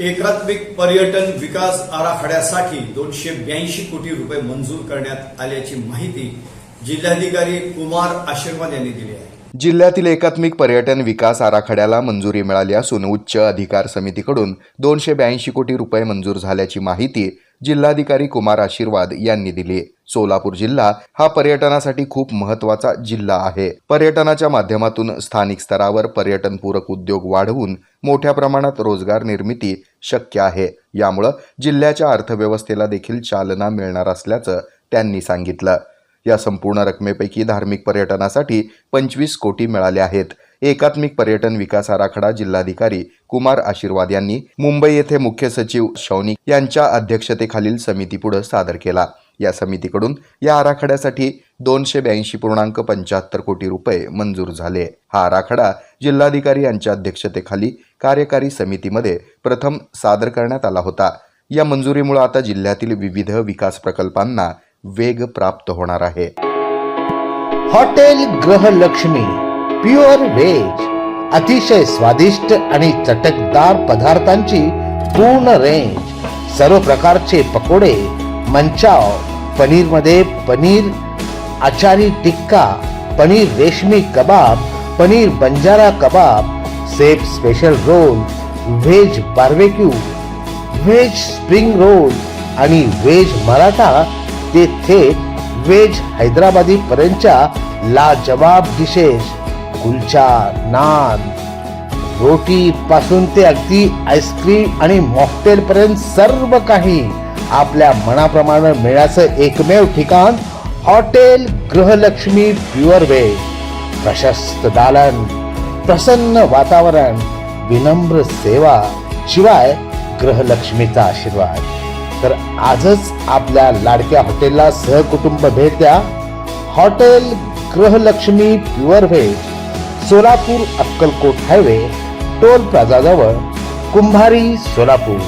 एकात्मिक पर्यटन विकास आराखड्यासाठी दोनशे ब्याऐंशी कोटी रुपये मंजूर करण्यात आल्याची माहिती जिल्हाधिकारी कुमार आशीर्वाद यांनी दिली आहे. जिल्ह्यातील एकात्मिक पर्यटन विकास आराखड्याला मंजुरी मिळाली असून उच्च अधिकार समितीकडून दोनशे ब्याऐंशी कोटी रुपये मंजूर झाल्याची माहिती जिल्हाधिकारी कुमार आशीर्वाद यांनी दिली. सोलापूर जिल्हा हा पर्यटनासाठी खूप महत्त्वाचा जिल्हा आहे. पर्यटनाच्या माध्यमातून स्थानिक स्तरावर पर्यटनपूरक उद्योग वाढवून मोठ्या प्रमाणात रोजगार निर्मिती शक्य आहे. यामुळं जिल्ह्याच्या अर्थव्यवस्थेला देखील चालना मिळणार असल्याचं त्यांनी सांगितलं. या संपूर्ण रकमेपैकी धार्मिक पर्यटनासाठी पंचवीस कोटी मिळाले आहेत. एकात्मिक पर्यटन विकास आराखडा जिल्हाधिकारी कुमार आशीर्वाद यांनी मुंबई येथे मुख्य सचिव शौनिक यांच्या अध्यक्षतेखालील समितीपुढे सादर केला. या समितीकडून या आराखड्यासाठी दोनशे ब्याऐंशी पूर्णांक पंच्याहत्तर कोटी रुपये मंजूर झाले. हा आराखडा जिल्हाधिकारी यांच्या अध्यक्षतेखाली कार्यकारी समितीमध्ये प्रथम सादर करण्यात आला होता. या मंजुरीमुळे आता जिल्ह्यातील विविध विकास प्रकल्पांना वेग प्राप्त होणार आहे. हॉटेल ग्रहलक्ष्मी प्युअर व्हेज अतिशय स्वादिष्ट आणि चटकदार पदार्थांची पूर्ण रेंज सर्व प्रकारचे पकोडे Manchow पनीरमध्ये paneer achari tikka paneer reshmi kebab paneer banjara kebab chef special roll veg barbecue veg spring roll आणि व्हेज मराठा ते थेट व्हेज हैदराबादी पर्यंतच्या लाजवाब डिशेस कुलचा नान रोटी पासून ते अगदी आईस्क्रीम आणि मॉकटेल पर्यंत सर्व काही आपल्या मनाप्रमाणे मिळाचं एकमेव ठिकाण हॉटेल गृहलक्ष्मी प्युअर व्हेज प्रशस्त दालन प्रसन्न वातावरण विनम्र सेवा शिवाय ग्रहलक्ष्मीचा आशीर्वाद. तर आजच आपल्या लाडक्या हॉटेलला सहकुटुंब भेट द्या. Hotel Grihalakshmi pure veg Solapur Akkalkot highway toll प्लाझाजवळ Kumbhari Solapur.